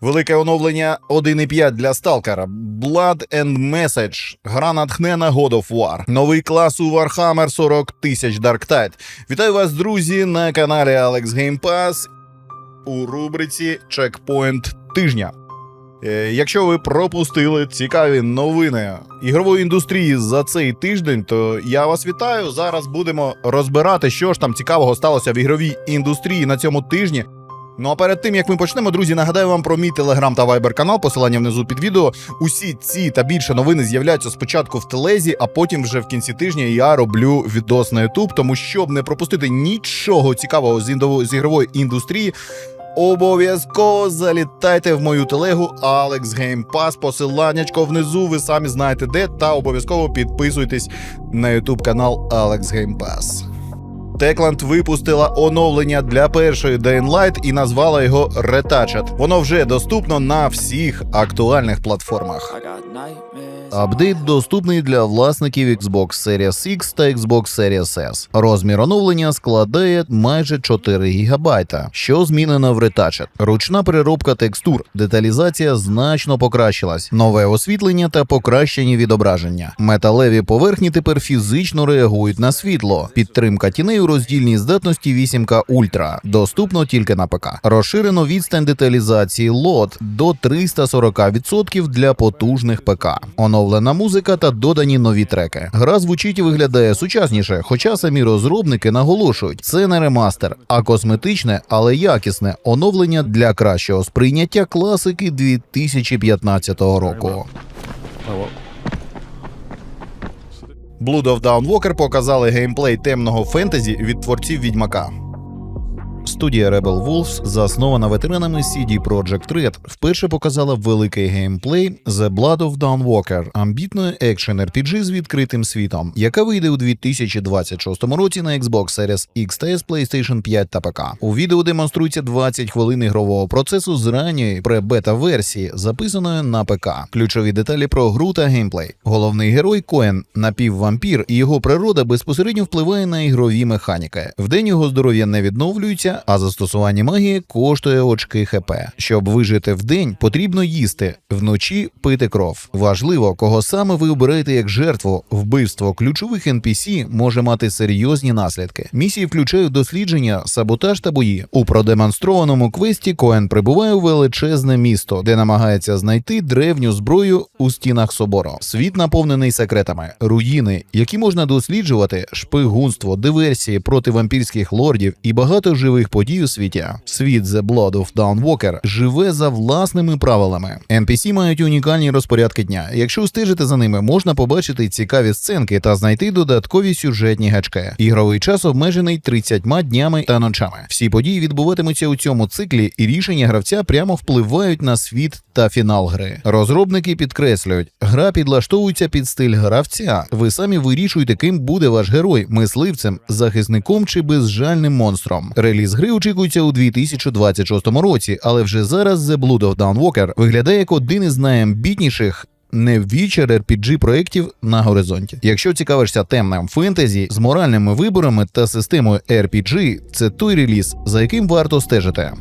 Велике оновлення 1.5 для сталкера. Blood and Message. Гра натхнена God of War. Новий клас у Warhammer 40 тисяч Dark Tide. Вітаю вас, друзі, на каналі Alex Game Pass у рубриці Checkpoint тижня. Е, Якщо ви пропустили цікаві новини ігрової індустрії за цей тиждень, то я вас вітаю. Зараз будемо розбирати, що ж там цікавого сталося в ігровій індустрії на цьому тижні. Ну а перед тим як ми почнемо, друзі, нагадаю вам про мій телеграм та вайбер канал, посилання внизу під відео. Усі ці та більше новини з'являються спочатку в телезі, а потім вже в кінці тижня я роблю відос на Ютуб. Тому щоб не пропустити нічого цікавого з індово- з ігрової індустрії. Обов'язково залітайте в мою телегу Alex Game Pass, посиланнячко внизу, ви самі знаєте де, та обов'язково підписуйтесь на YouTube канал Alex Game Pass. Techland випустила оновлення для першої Dying Light і назвала його Retouched. Воно вже доступно на всіх актуальних платформах. Апдейт доступний для власників Xbox Series X та Xbox Series S. Розмір оновлення складає майже 4 ГБ, що змінено в Retouched. Ручна переробка текстур, деталізація значно покращилась, нове освітлення та покращені відображення. Металеві поверхні тепер фізично реагують на світло. Підтримка тіней у роздільній здатності 8К Ultra. Доступно тільки на ПК. Розширено відстань деталізації лот до 340% для потужних ПК. Оновлена музика та додані нові треки. Гра звучить і виглядає сучасніше, хоча самі розробники наголошують, це не ремастер, а косметичне, але якісне оновлення для кращого сприйняття класики 2015 року. Blood of Dawn Walker показали геймплей темного фентезі від творців Відьмака. Студія Rebel Wolves, заснована ветеранами CD Projekt Red, вперше показала великий геймплей The Blood of Dawn амбітної екшен RPG з відкритим світом, яка вийде у 2026 році на Xbox Series X PlayStation 5 та ПК. У відео демонструється 20 хвилин ігрового процесу з ранньої пре-бета версії, записаної на ПК. Ключові деталі про гру та геймплей. Головний герой Коен напіввампір, і його природа безпосередньо впливає на ігрові механіки. Вдень його здоров'я не відновлюється, а застосування магії коштує очки ХП. Щоб вижити вдень, потрібно їсти, вночі пити кров. Важливо, кого саме ви обираєте як жертву. Вбивство ключових NPC може мати серйозні наслідки. Місії включають дослідження, саботаж та бої. У продемонстрованому квесті Коен прибуває у величезне місто, де намагається знайти древню зброю у стінах собору. Світ наповнений секретами, руїни, які можна досліджувати, шпигунство, диверсії проти вампірських лордів і багато живих подій у світі. Світ The Blood of Dawn живе за власними правилами. NPC мають унікальні розпорядки дня. Якщо стежити за ними, можна побачити цікаві сценки та знайти додаткові сюжетні гачки. Ігровий час обмежений 30 днями та ночами. Всі події відбуватимуться у цьому циклі, і рішення гравця прямо впливають на світ та фінал гри. Розробники підкреслюють, гра підлаштовується під стиль гравця. Ви самі вирішуєте, ким буде ваш герой мисливцем, захисником чи безжальним монстром. Реліз гри очікується у 2026 році, але вже зараз The Blood of Dawn виглядає як один із найамбітніших. Не RPG проєктів на горизонті. Якщо цікавишся темним фентезі з моральними виборами та системою RPG, це той реліз, за яким варто стежити.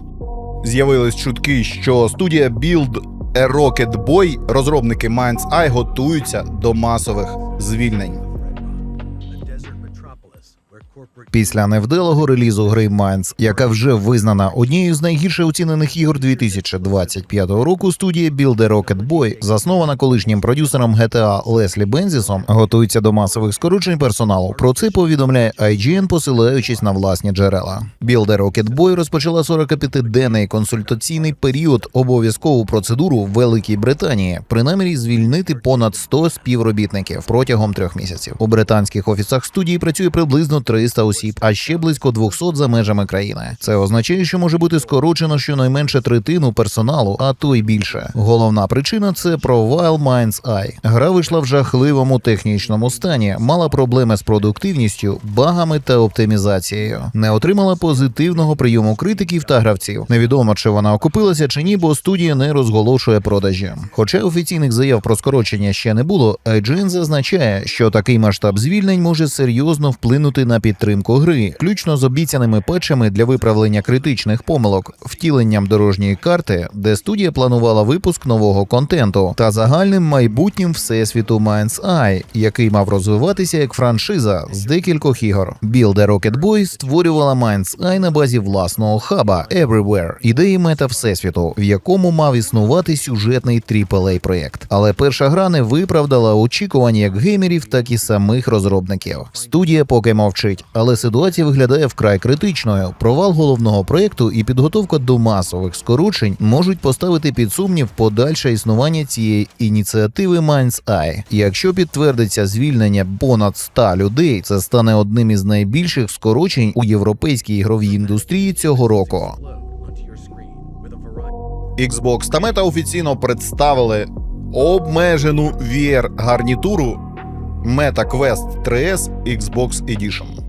З'явились чутки, що студія Build a Rocket Boy, розробники Mind's Eye готуються до масових звільнень. Після невдалого релізу гри Minds, яка вже визнана однією з найгірше оцінених ігор 2025 року, студія Build a Rocket Boy, заснована колишнім продюсером GTA Леслі Бензісом, готується до масових скорочень персоналу. Про це повідомляє IGN, посилаючись на власні джерела. Build a Rocket Boy розпочала 45-денний консультаційний період обов'язкову процедуру в Великій Британії при намірі звільнити понад 100 співробітників протягом трьох місяців. У британських офісах студії працює приблизно 300 осіб, а ще близько 200 за межами країни. Це означає, що може бути скорочено щонайменше третину персоналу, а то й більше. Головна причина це провал Mind's Eye. Гра вийшла в жахливому технічному стані, мала проблеми з продуктивністю, багами та оптимізацією. Не отримала позитивного прийому критиків та гравців. Невідомо, чи вона окупилася чи ні, бо студія не розголошує продажі. Хоча офіційних заяв про скорочення ще не було, IGN зазначає, що такий масштаб звільнень може серйозно вплинути на підтримку розробку гри, включно з обіцяними патчами для виправлення критичних помилок, втіленням дорожньої карти, де студія планувала випуск нового контенту, та загальним майбутнім всесвіту Mind's Eye, який мав розвиватися як франшиза з декількох ігор. A Rocket Boy створювала Mind's Eye на базі власного хаба Everywhere, ідеї мета всесвіту, в якому мав існувати сюжетний aaa проєкт. Але перша гра не виправдала очікування як геймерів, так і самих розробників. Студія поки мовчить, але ситуація виглядає вкрай критичною. Провал головного проєкту і підготовка до масових скорочень можуть поставити під сумнів подальше існування цієї ініціативи Mind's Eye. Якщо підтвердиться звільнення понад 100 людей, це стане одним із найбільших скорочень у європейській ігровій індустрії цього року. Xbox та Meta офіційно представили обмежену VR гарнітуру Meta Quest 3S Xbox Edition.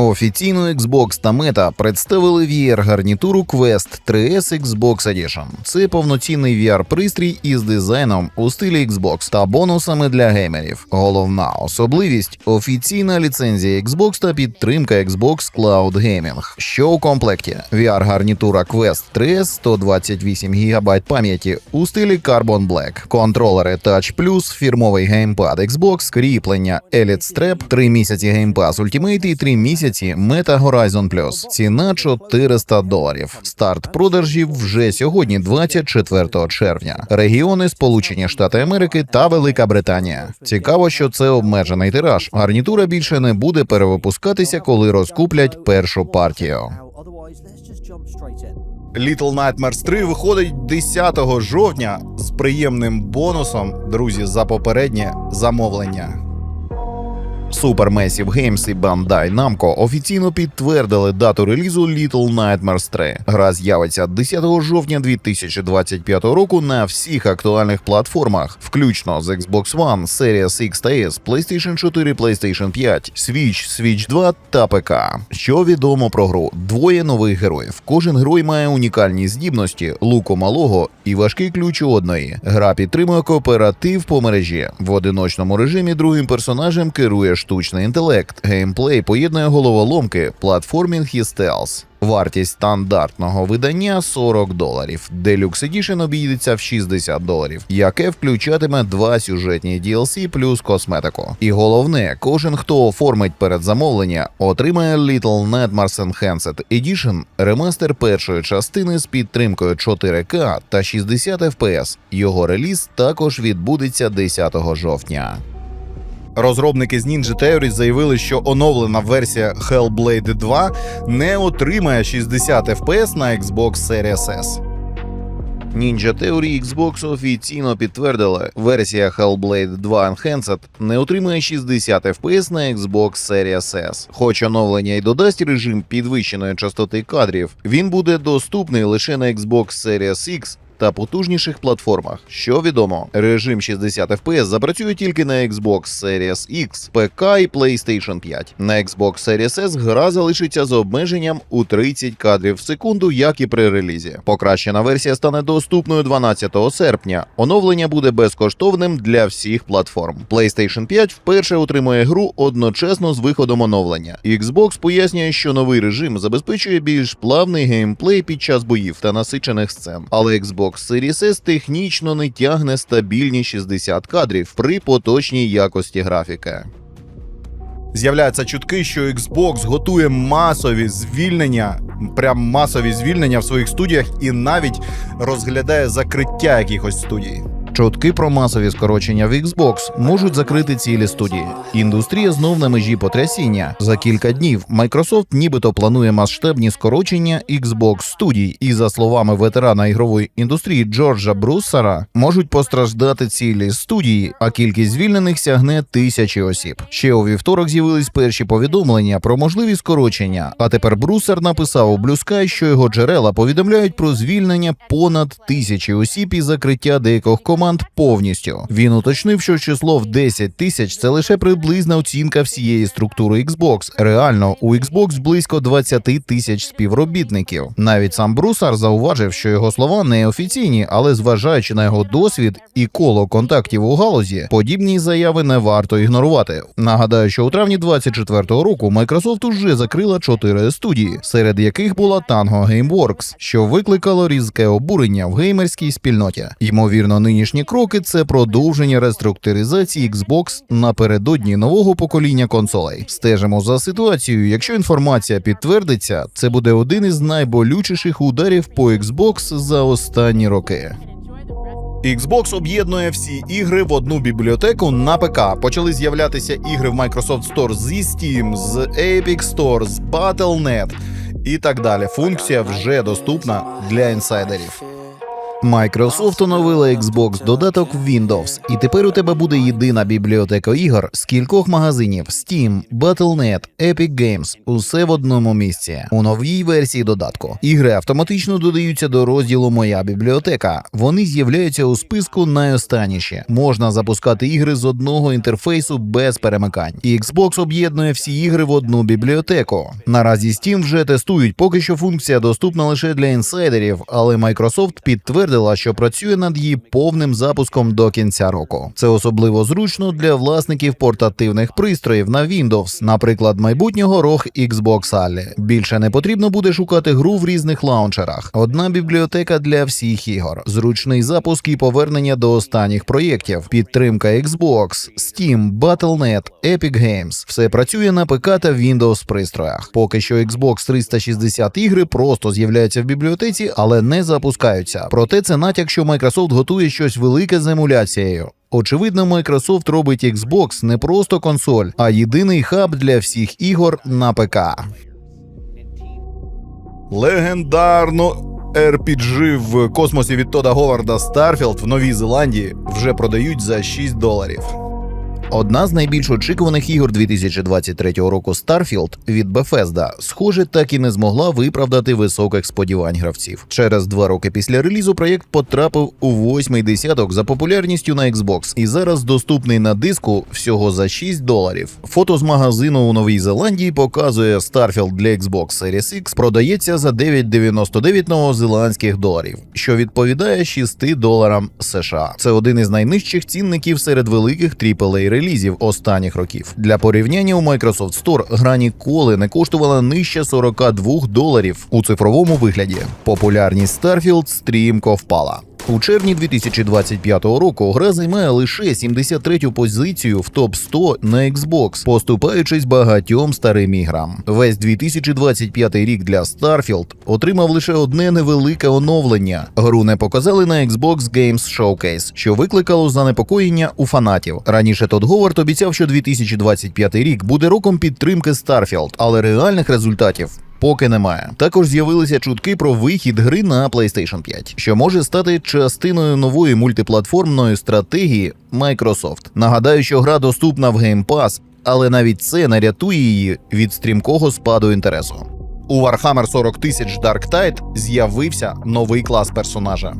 Офіційно Xbox та Meta представили VR-гарнітуру Quest 3S Xbox Edition. Це повноцінний VR-пристрій із дизайном у стилі Xbox та бонусами для геймерів. Головна особливість офіційна ліцензія Xbox та підтримка Xbox Cloud Gaming. Що у комплекті? VR-гарнітура Quest 3S 128 ГБ пам'яті у стилі Carbon Black, контролери Touch Plus, фірмовий геймпад Xbox, кріплення Elite Strap, 3 місяці Pass Ultimate і 3 місяці Meta Horizon Plus. Ціна 400 доларів. Старт продажів вже сьогодні, 24 червня. Регіони Сполучені Штати Америки та Велика Британія. Цікаво, що це обмежений тираж. Гарнітура більше не буде перевипускатися, коли розкуплять першу партію. Little Nightmares 3 виходить 10 жовтня з приємним бонусом, друзі, за попереднє замовлення. Supermassive Games і Bandai Namco офіційно підтвердили дату релізу Little Nightmares 3. Гра з'явиться 10 жовтня 2025 року на всіх актуальних платформах, включно з Xbox One, Series X та S, PlayStation 4, PlayStation 5, Switch, Switch 2 та ПК. Що відомо про гру? Двоє нових героїв. Кожен герой має унікальні здібності, луку малого і важкий ключ у одної. Гра підтримує кооператив по мережі. В одиночному режимі другим персонажем керує штучний інтелект. Геймплей поєднує головоломки, платформінг і стелс. Вартість стандартного видання 40 доларів. Deluxe Edition обійдеться в 60 доларів, яке включатиме два сюжетні DLC плюс косметику. І головне, кожен, хто оформить передзамовлення, отримає Little Nightmares Enhanced Edition, ремастер першої частини з підтримкою 4К та 60 FPS. Його реліз також відбудеться 10 жовтня. Розробники з Ninja Theory заявили, що оновлена версія Hellblade 2 не отримає 60 FPS на Xbox Series S. Ninja Theory Xbox офіційно підтвердили, версія Hellblade 2 Enhanced не отримає 60 FPS на Xbox Series S. Хоч оновлення й додасть режим підвищеної частоти кадрів, він буде доступний лише на Xbox Series X та потужніших платформах. Що відомо, режим 60 FPS запрацює тільки на Xbox Series X, ПК і PlayStation 5. На Xbox Series S гра залишиться з обмеженням у 30 кадрів в секунду, як і при релізі. Покращена версія стане доступною 12 серпня. Оновлення буде безкоштовним для всіх платформ. PlayStation 5 вперше отримує гру одночасно з виходом оновлення. Xbox пояснює, що новий режим забезпечує більш плавний геймплей під час боїв та насичених сцен. Але Xbox Series S технічно не тягне стабільні 60 кадрів при поточній якості графіки. З'являються чутки, що Xbox готує масові звільнення, прям масові звільнення в своїх студіях і навіть розглядає закриття якихось студій. Чутки про масові скорочення в Xbox можуть закрити цілі студії. Індустрія знов на межі потрясіння. За кілька днів Microsoft нібито планує масштабні скорочення Xbox студій, і за словами ветерана ігрової індустрії Джорджа Бруссера, можуть постраждати цілі студії, а кількість звільнених сягне тисячі осіб. Ще у вівторок з'явились перші повідомлення про можливі скорочення. А тепер Бруссер написав у Sky, що його джерела повідомляють про звільнення понад тисячі осіб і закриття деяких команд команд повністю. Він уточнив, що число в 10 тисяч це лише приблизна оцінка всієї структури Xbox. Реально, у Xbox близько 20 тисяч співробітників. Навіть сам Брусар зауважив, що його слова не офіційні, але зважаючи на його досвід і коло контактів у галузі, подібні заяви не варто ігнорувати. Нагадаю, що у травні 24-го року Microsoft уже закрила чотири студії, серед яких була Tango Gameworks, що викликало різке обурення в геймерській спільноті. Ймовірно, нинішні кроки це продовження реструктуризації Xbox напередодні нового покоління консолей. Стежимо за ситуацією. Якщо інформація підтвердиться, це буде один із найболючіших ударів по Xbox за останні роки. Xbox об'єднує всі ігри в одну бібліотеку на ПК. Почали з'являтися ігри в Microsoft Store зі Steam, з Epic Store, з Battle.net і так далі. Функція вже доступна для інсайдерів. Microsoft оновила Xbox додаток Windows, і тепер у тебе буде єдина бібліотека ігор з кількох магазинів: Steam, Battle.net, Epic Games – усе в одному місці. У новій версії додатку. Ігри автоматично додаються до розділу Моя бібліотека. Вони з'являються у списку найостанніші. Можна запускати ігри з одного інтерфейсу без перемикань. Xbox об'єднує всі ігри в одну бібліотеку. Наразі Steam вже тестують, поки що функція доступна лише для інсайдерів, але Microsoft підтвердила, що працює над її повним запуском до кінця року. Це особливо зручно для власників портативних пристроїв на Windows, наприклад, майбутнього ROG Xbox Ali. Більше не потрібно буде шукати гру в різних лаунчерах. Одна бібліотека для всіх ігор, зручний запуск і повернення до останніх проєктів, підтримка Xbox, Steam, Battle.net, Epic Games. Все працює на ПК та Windows пристроях. Поки що Xbox 360 ігри просто з'являються в бібліотеці, але не запускаються. Проте це натяк, що Microsoft готує щось велике з емуляцією. Очевидно, Microsoft робить Xbox не просто консоль, а єдиний хаб для всіх ігор на ПК. Легендарно RPG в космосі від Тода Говарда Старфілд в Новій Зеландії вже продають за 6 доларів. Одна з найбільш очікуваних ігор 2023 року Starfield від Bethesda, схоже, так і не змогла виправдати високих сподівань гравців. Через два роки після релізу проєкт потрапив у восьмий десяток за популярністю на Xbox і зараз доступний на диску всього за 6 доларів. Фото з магазину у Новій Зеландії показує Starfield для Xbox Series X продається за 9,99 новозеландських доларів, що відповідає 6 доларам США. Це один із найнижчих цінників серед великих AAA релізів останніх років. Для порівняння у Microsoft Store гра ніколи не коштувала нижче 42 доларів у цифровому вигляді. Популярність Starfield стрімко впала. У червні 2025 року гра займає лише 73-ю позицію в топ 100 на Xbox, поступаючись багатьом старим іграм. Весь 2025 рік для Starfield отримав лише одне невелике оновлення. Гру не показали на Xbox Games Showcase, що викликало занепокоєння у фанатів. Раніше Тодд Говард обіцяв, що 2025 рік буде роком підтримки Starfield, але реальних результатів поки немає. Також з'явилися чутки про вихід гри на PlayStation 5, що може стати частиною нової мультиплатформної стратегії Microsoft. Нагадаю, що гра доступна в Game Pass, але навіть це не рятує її від стрімкого спаду інтересу. У Warhammer 40 тисяч Dark Tide з'явився новий клас персонажа.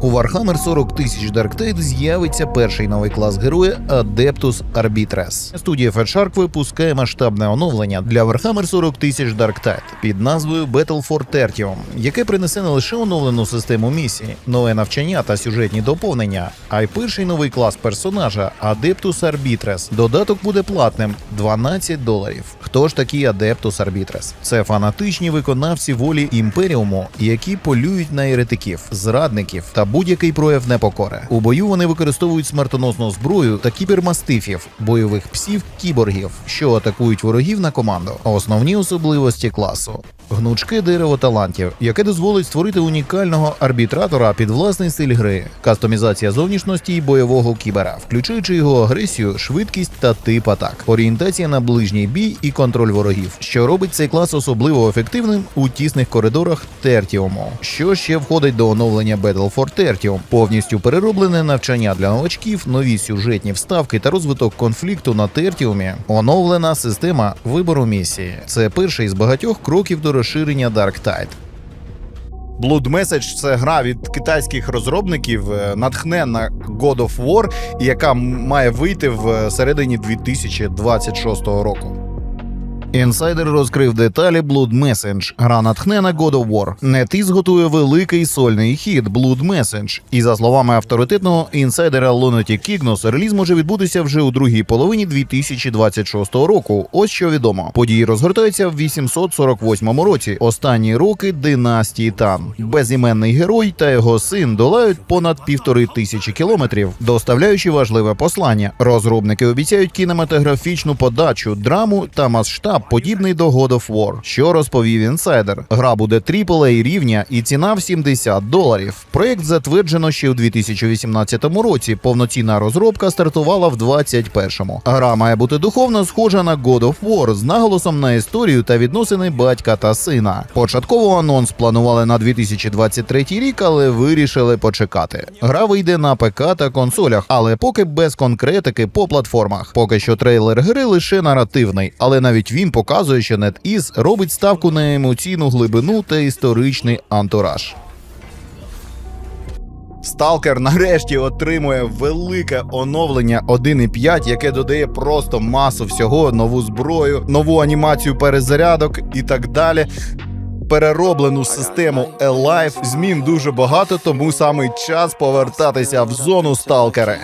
У Warhammer 40 тисяч Dark Tide з'явиться перший новий клас героя Adeptus Arbitres. Студія Fatshark випускає масштабне оновлення для Warhammer 40 тисяч Dark Tide під назвою Battle for Tertium, яке принесе не лише оновлену систему місії, нове навчання та сюжетні доповнення, а й перший новий клас персонажа Adeptus Arbitres. Додаток буде платним 12 доларів. Хто ж такі Adeptus Arbitres? Це фанатичні виконавці волі імперіуму, які полюють на еретиків, зрадників та будь-який прояв непокори. У бою вони використовують смертоносну зброю та кібермастифів, бойових псів кіборгів, що атакують ворогів на команду. Основні особливості класу. Гнучке дерево талантів, яке дозволить створити унікального арбітратора під власний стиль гри, кастомізація зовнішності і бойового кібера, включаючи його агресію, швидкість та тип атак, орієнтація на ближній бій і контроль ворогів, що робить цей клас особливо ефективним у тісних коридорах Тертіуму. Що ще входить до оновлення Battle for Tertium? Повністю перероблене навчання для новачків, нові сюжетні вставки та розвиток конфлікту на Тертіумі, оновлена система вибору місії. Це перший з багатьох кроків до розширення Dark Tide. Blood Message – це гра від китайських розробників, е, натхненна God of War, яка має вийти в е, середині 2026 року. Інсайдер розкрив деталі Blood Message. Гра натхнена God of War. NetEase готує великий сольний хід Blood Message. І за словами авторитетного інсайдера Лоноті Кігнос, реліз може відбутися вже у другій половині 2026 року. Ось що відомо. Події розгортаються в 848 році. Останні роки династії Тан. Безіменний герой та його син долають понад півтори тисячі кілометрів, доставляючи важливе послання. Розробники обіцяють кінематографічну подачу, драму та масштаб, подібний до God of War, що розповів інсайдер. Гра буде AAA рівня і ціна в 70 доларів. Проєкт затверджено ще у 2018 році. Повноцінна розробка стартувала в 2021-му. Гра має бути духовно схожа на God of War з наголосом на історію та відносини батька та сина. Початково анонс планували на 2023 рік, але вирішили почекати. Гра вийде на ПК та консолях, але поки без конкретики по платформах. Поки що трейлер гри лише наративний, але навіть він показує, що NetEase робить ставку на емоційну глибину та історичний антураж. Сталкер нарешті отримує велике оновлення 1.5, яке додає просто масу всього, нову зброю, нову анімацію перезарядок і так далі. Перероблену систему Alive. Змін дуже багато, тому саме час повертатися в зону сталкера.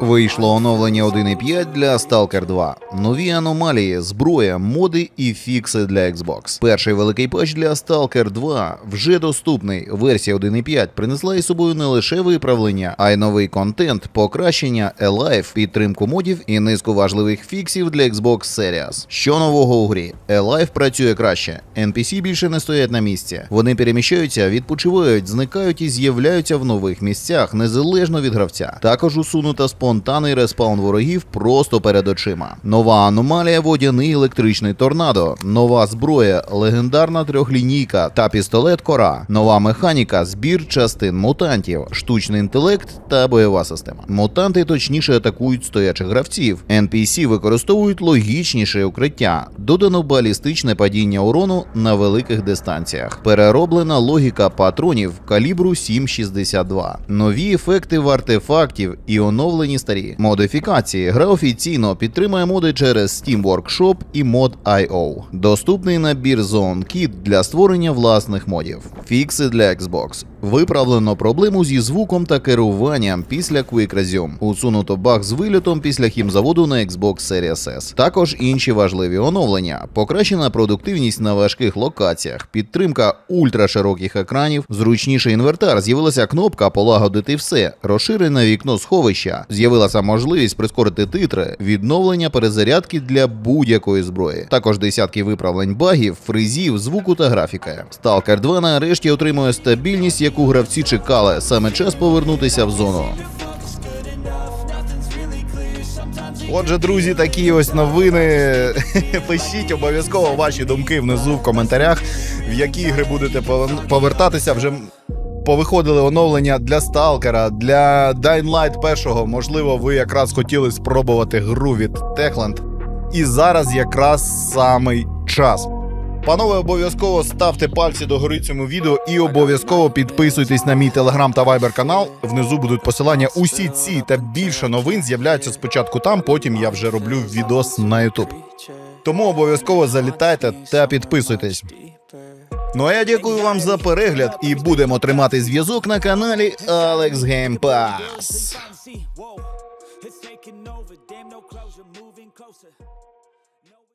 Вийшло оновлення 1.5 для Stalker 2. Нові аномалії, зброя, моди і фікси для Xbox. Перший великий патч для Stalker 2 вже доступний. Версія 1.5 принесла із собою не лише виправлення, а й новий контент, покращення Alive, підтримку модів і низку важливих фіксів для Xbox Series. Що нового у грі? Alive працює краще. NPC більше не стоять на місці. Вони переміщаються, відпочивають, зникають і з'являються в нових місцях, незалежно від гравця. Також усунута спонтанний респаун ворогів просто перед очима. Нова аномалія водяний електричний торнадо, нова зброя, легендарна трьохлінійка та пістолет кора, нова механіка, збір частин мутантів, штучний інтелект та бойова система. Мутанти точніше атакують стоячих гравців. NPC використовують логічніше укриття, додано балістичне падіння урону на великих дистанціях, перероблена логіка патронів калібру 7,62, нові ефекти в артефактів і оновлені старі модифікації. Гра офіційно підтримує моди через Steam Workshop і Mod.io. Доступний набір Zone Kit для створення власних модів. Фікси для Xbox. Виправлено проблему зі звуком та керуванням після Quick Resume. Усунуто баг з вильотом після хімзаводу на Xbox Series S. Також інші важливі оновлення: покращена продуктивність на важких локаціях, підтримка ультрашироких екранів, зручніший інвертар, з'явилася кнопка полагодити все, розширене вікно сховища, з'явилася можливість прискорити титри, відновлення перезарядки для будь-якої зброї. Також десятки виправлень багів, фризів, звуку та графіки. Stalker 2 нарешті отримує стабільність, яку гравці чекали. Саме час повернутися в зону. Отже, друзі, такі ось новини. Пишіть обов'язково ваші думки внизу в коментарях, в які ігри будете повер- повертатися. Вже повиходили оновлення для Сталкера, для Dying Light першого. Можливо, ви якраз хотіли спробувати гру від Techland. І зараз якраз самий час. Панове, обов'язково ставте пальці до гори цьому відео і обов'язково підписуйтесь на мій телеграм та вайбер канал. Внизу будуть посилання. Усі ці та більше новин з'являються спочатку там, потім я вже роблю відос на YouTube. Тому обов'язково залітайте та підписуйтесь. Ну а я дякую вам за перегляд і будемо тримати зв'язок на каналі Alex Game Pass.